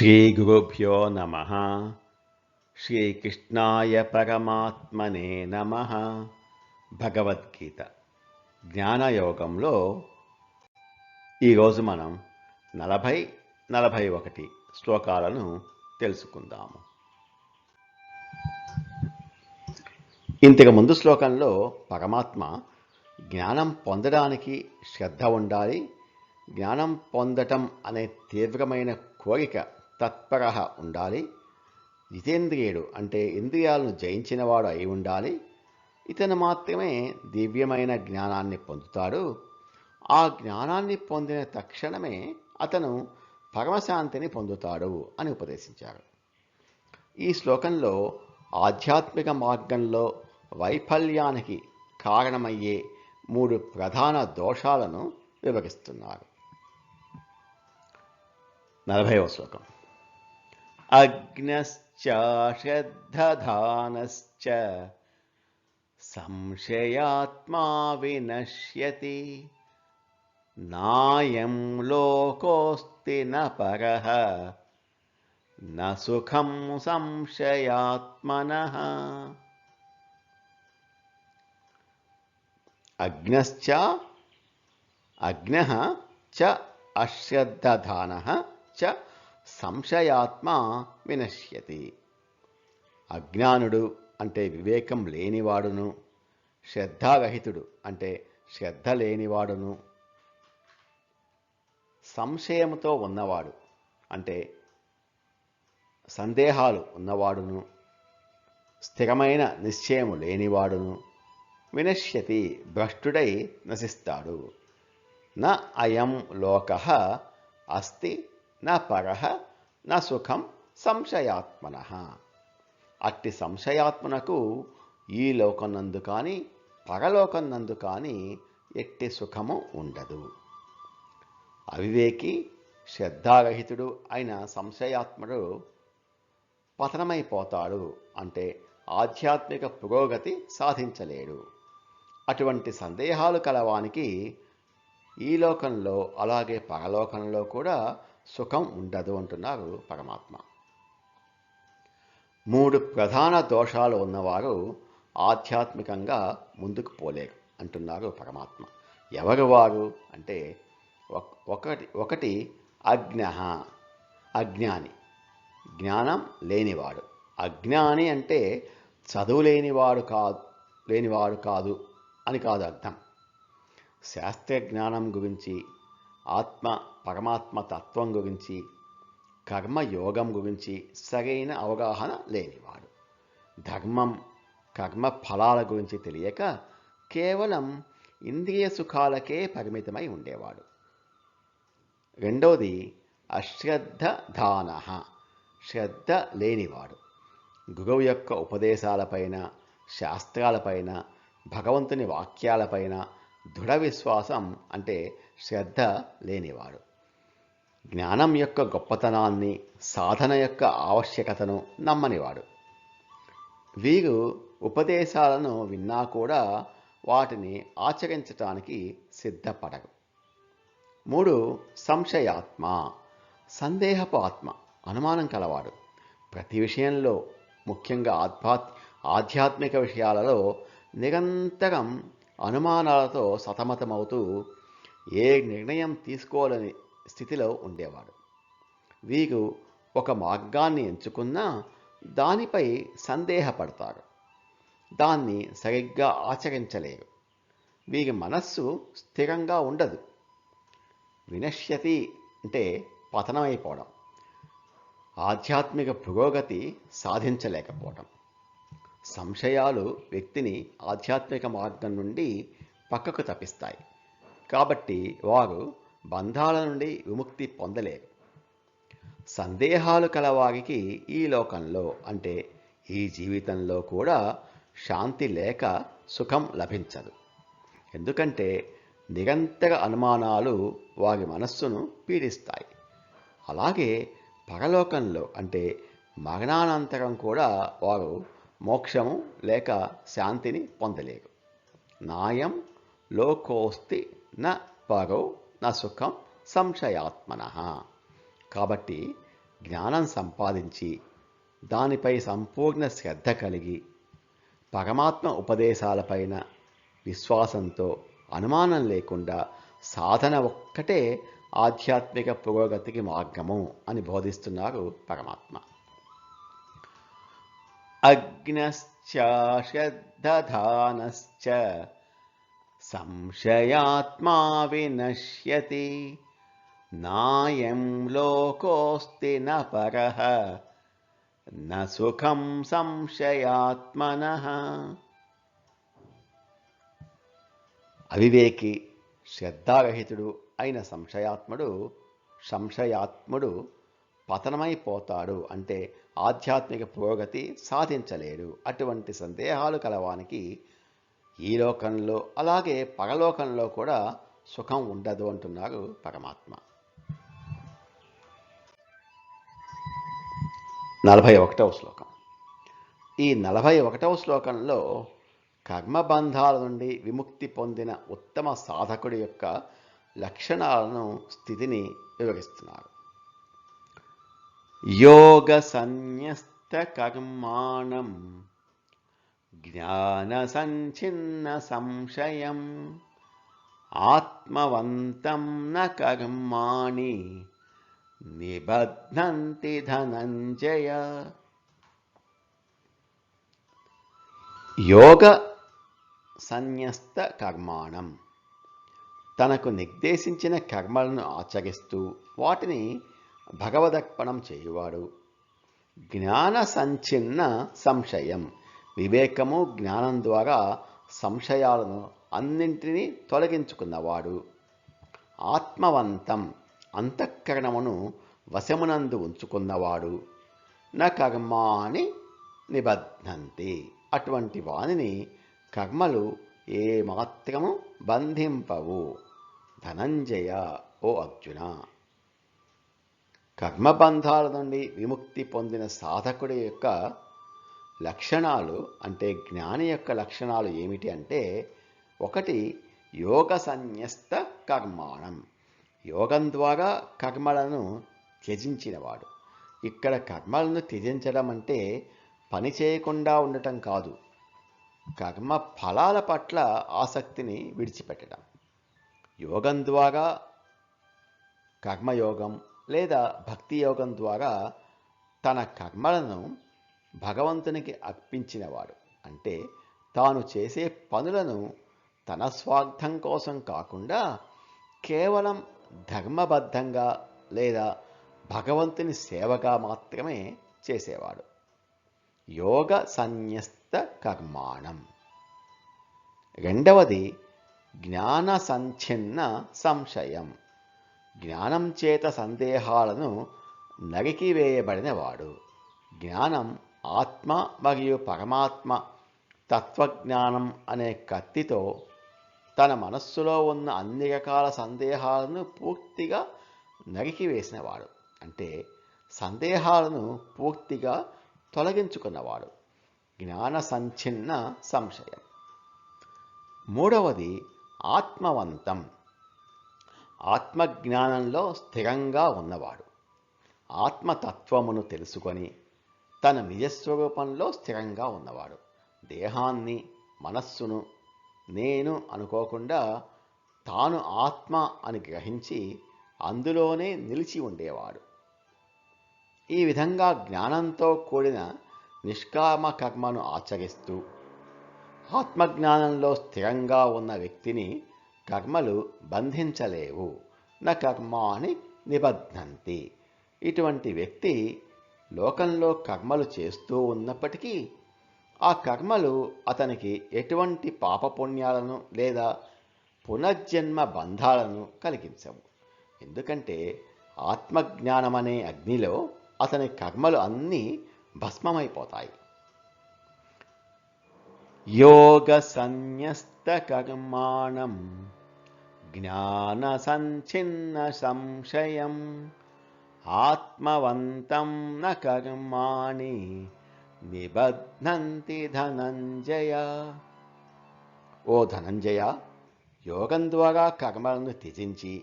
శ్రీగురుభ్యో నమ శ్రీకృష్ణాయ పరమాత్మనే నమ భగవద్గీత జ్ఞానయోగంలో ఈరోజు మనం నలభై నలభై ఒకటి శ్లోకాలను తెలుసుకుందాము. ఇంతకు ముందు శ్లోకంలో పరమాత్మ జ్ఞానం పొందడానికి శ్రద్ధ ఉండాలి జ్ఞానం పొందటం అనే తీవ్రమైన కోరిక తత్పర ఉండాలి. జితేంద్రియుడు అంటే ఇంద్రియాలను జయించినవాడు అయి ఉండాలి. ఇతను మాత్రమే దివ్యమైన జ్ఞానాన్ని పొందుతాడు. ఆ జ్ఞానాన్ని పొందిన తక్షణమే అతను పరమశాంతిని పొందుతాడు అని ఉపదేశించారు. ఈ శ్లోకంలో ఆధ్యాత్మిక మార్గంలో వైఫల్యానికి కారణమయ్యే మూడు ప్రధాన దోషాలను వివరిస్తున్నారు. నలభైవ శ్లోకం. अग्न्यश्चाश्रद्धधानश्च संशयात्मा विनश्यति। नायं लोकोऽस्ति न परः न सुखं संशयात्मनः। अग्नश्च अग्नः च अश्रद्धधानः च సంశయాత్మ వినశ్యతి. అజ్ఞానుడు అంటే వివేకం లేనివాడును శ్రద్ధారహితుడు అంటే శ్రద్ధ లేనివాడును. సంశయముతో ఉన్నవాడు అంటే సందేహాలు ఉన్నవాడును స్థిరమైన నిశ్చయము లేనివాడును. వినశ్యతి భ్రష్టుడై నశిస్తాడు. న అయం లోక అస్తి నా పరహ నా సుఖం సంశయాత్మన. అట్టి సంశయాత్మనకు ఈ లోకనందు కానీ పరలోకనందు కానీ ఎట్టి సుఖము ఉండదు. అవివేకి శ్రద్ధారహితుడు అయిన సంశయాత్ముడు పతనమైపోతాడు అంటే ఆధ్యాత్మిక పురోగతి సాధించలేడు. అటువంటి సందేహాలు కలవానికి ఈ లోకంలో అలాగే పరలోకంలో కూడా సుఖం ఉండదు అంటున్నారు పరమాత్మ. మూడు ప్రధాన దోషాలు ఉన్నవారు ఆధ్యాత్మికంగా ముందుకు పోలేరు అంటున్నారు పరమాత్మ. ఎవరు వారు? అంటే ఒకటి ఒకటి అజ్ఞ అజ్ఞాని. జ్ఞానం లేనివాడు. అజ్ఞాని అంటే చదువు లేనివాడు కాదు లేనివాడు కాదు అని కాదు అర్థం. శాస్త్ర జ్ఞానం గురించి ఆత్మ పరమాత్మ తత్వం గురించి కర్మయోగం గురించి సరైన అవగాహన లేనివాడు. ధర్మం కర్మ ఫలాల గురించి తెలియక కేవలం ఇంద్రియ సుఖాలకే పరిమితమై ఉండేవాడు. రెండవది అశ్రద్ధ దాన శ్రద్ధ లేనివాడు. గురువు యొక్క ఉపదేశాలపైన శాస్త్రాలపైన భగవంతుని వాక్యాలపైన దృఢ విశ్వాసం అంటే శ్రద్ధ లేనివాడు. జ్ఞానం యొక్క గొప్పతనాన్ని సాధన యొక్క ఆవశ్యకతను నమ్మనివాడు. వీరు ఉపదేశాలను విన్నా కూడా వాటిని ఆచరించటానికి సిద్ధపడరు. మూడు సంశయాత్మ సందేహపు ఆత్మ అనుమానం కలవాడు. ప్రతి విషయంలో ముఖ్యంగా ఆధ్యాత్మిక విషయాలలో నిరంతరం అనుమానాలతో సతమతమవుతూ ఏ నిర్ణయం తీసుకోవాలని స్థితిలో ఉండేవాడు. వీరు ఒక మార్గాన్ని ఎంచుకున్నా దానిపై సందేహపడతారు దాన్ని సరిగ్గా ఆచరించలేరు వీరి మనస్సు స్థిరంగా ఉండదు. వినశ్యతి అంటే పతనమైపోవడం. ఆధ్యాత్మిక పురోగతి సాధించలేకపోవడం. సంశయాలు వ్యక్తిని ఆధ్యాత్మిక మార్గం నుండి పక్కకు తప్పిస్తాయి. కాబట్టి వారు బంధాల నుండి విముక్తి పొందలేరు. సందేహాలు కలవారికి ఈ లోకంలో అంటే ఈ జీవితంలో కూడా శాంతి లేక సుఖం లభించదు. ఎందుకంటే నిరంతర అనుమానాలు వారి మనస్సును పీడిస్తాయి. అలాగే పరలోకంలో అంటే మరణానంతరం కూడా వారు మోక్షము లేక శాంతిని పొందలేరు నాయం లోకోస్తి న పరో న సుఖం సంశయాత్మన. కాబట్టి జ్ఞానం సంపాదించి దానిపై సంపూర్ణ శ్రద్ధ కలిగి పరమాత్మ ఉపదేశాలపైన విశ్వాసంతో అనుమానం లేకుండా సాధన ఒక్కటే ఆధ్యాత్మిక పురోగతికి మార్గము అని బోధిస్తున్నారు పరమాత్మ. అగ్నశ్చ శ్రద్ధధానశ్చ సంశయాత్మా వినశ్యతి నాయం లోకోస్తి న పరః న సుఖం సంశయాత్మనః అవివేకి శ్రద్ధారహితుడు అయిన సంశయాత్ముడు సంశయాత్ముడు పతనమైపోతాడు అంటే ఆధ్యాత్మిక పురోగతి సాధించలేడు. అటువంటి సందేహాలు కలవానికి ఈ లోకంలో అలాగే పరలోకంలో కూడా సుఖం ఉండదు అంటున్నారు పరమాత్మ. నలభై ఒకటవ శ్లోకం. ఈ నలభై ఒకటవ శ్లోకంలో కర్మబంధాల నుండి విముక్తి పొందిన ఉత్తమ సాధకుడి యొక్క లక్షణాలను స్థితిని వివరిస్తున్నారు యోగ సన్యస్త కర్మాణం జ్ఞాన సంచిన్న సంశయం ఆత్మవంతం న కర్మాణి నిబధ్నంతి ధనంజయ యోగ సన్యస్త కర్మాణం తనకు నిర్దేశించిన కర్మలను ఆచరిస్తూ వాటిని భగవదర్పణం చేయువాడు. జ్ఞాన సంచిన్న సంశయం. వివేకము జ్ఞానం ద్వారా సంశయాలను అన్నింటినీ తొలగించుకున్నవాడు. ఆత్మవంతం అంతఃకరణమును వశమునందు ఉంచుకున్నవాడు. న కర్మాని నిబద్ధంతి అటువంటి వానిని కర్మలు ఏమాత్రము బంధింపవు. ధనంజయ ఓ అర్జున. కర్మబంధాల నుండి విముక్తి పొందిన సాధకుడి యొక్క లక్షణాలు అంటే జ్ఞాని యొక్క లక్షణాలు ఏమిటి అంటే ఒకటి యోగ సన్యస్త కర్మాణం. యోగం ద్వారా కర్మలను త్యజించినవాడు. ఇక్కడ కర్మలను త్యజించడం అంటే పని చేయకుండా ఉండటం కాదు. కర్మ ఫలాల పట్ల ఆసక్తిని విడిచిపెట్టడం. యోగం ద్వారా కర్మయోగం లేదా భక్తి యోగం ద్వారా తన కర్మలను భగవంతునికి అర్పించినవాడు. అంటే తాను చేసే పనులను తన స్వార్థం కోసం కాకుండా కేవలం ధర్మబద్ధంగా లేదా భగవంతుని సేవగా మాత్రమే చేసేవాడు. యోగ సన్యస్త కర్మాణం. రెండవది జ్ఞాన సంఛిన్న సంశయం. జ్ఞానం చేత సందేహాలను నరికివేయబడినవాడు జ్ఞానం ఆత్మ మరియు పరమాత్మ తత్వజ్ఞానం అనే కత్తితో తన మనస్సులో ఉన్న అన్ని రకాల సందేహాలను పూర్తిగా నరికివేసినవాడు అంటే సందేహాలను పూర్తిగా తొలగించుకున్నవాడు. జ్ఞాన సంచిన్న సంశయం. మూడవది ఆత్మవంతం. ఆత్మజ్ఞానంలో స్థిరంగా ఉన్నవాడు. ఆత్మతత్వమును తెలుసుకొని తన నిజస్వరూపంలో స్థిరంగా ఉన్నవాడు. దేహాన్ని మనస్సును నేను అనుకోకుండా తాను ఆత్మ అని గ్రహించి అందులోనే నిలిచి ఉండేవాడు. ఈ విధంగా జ్ఞానంతో కూడిన నిష్కామ కర్మను ఆచరిస్తూ ఆత్మజ్ఞానంలో స్థిరంగా ఉన్న వ్యక్తిని కర్మలు బంధించలేవు. నా కర్మాని నిబద్ధంతి ఇటువంటి వ్యక్తి లోకంలో కర్మలు చేస్తూ ఉన్నప్పటికీ ఆ కర్మలు అతనికి ఎటువంటి పాపపుణ్యాలను లేదా పునర్జన్మ బంధాలను కలిగించవు. ఎందుకంటే ఆత్మజ్ఞానమనే అగ్నిలో అతని కర్మలు అన్నీ భస్మమైపోతాయి. యోగ సన్యస్త కర్మాణం జ్ఞాన సంచిన్న సంశయం. ఆత్మవంతం న కర్మాణి. నిబధ్నంతి ధనంజయ. ఓ ధనంజయ యోగం ద్వారా కర్మలను త్యజించి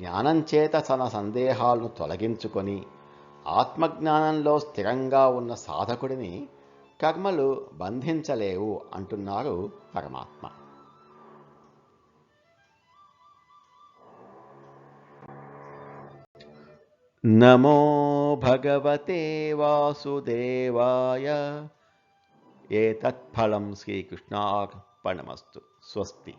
జ్ఞానం చేత తన సందేహాలను తొలగించుకొని ఆత్మజ్ఞానంలో స్థిరంగా ఉన్న సాధకుడిని కర్మలు బంధించలేవు అంటున్నారు పరమాత్మ. నమో భగవతే వాసుదేవాయ. ఏతత్ఫలం శ్రీకృష్ణార్పణమస్తు. స్వస్తి.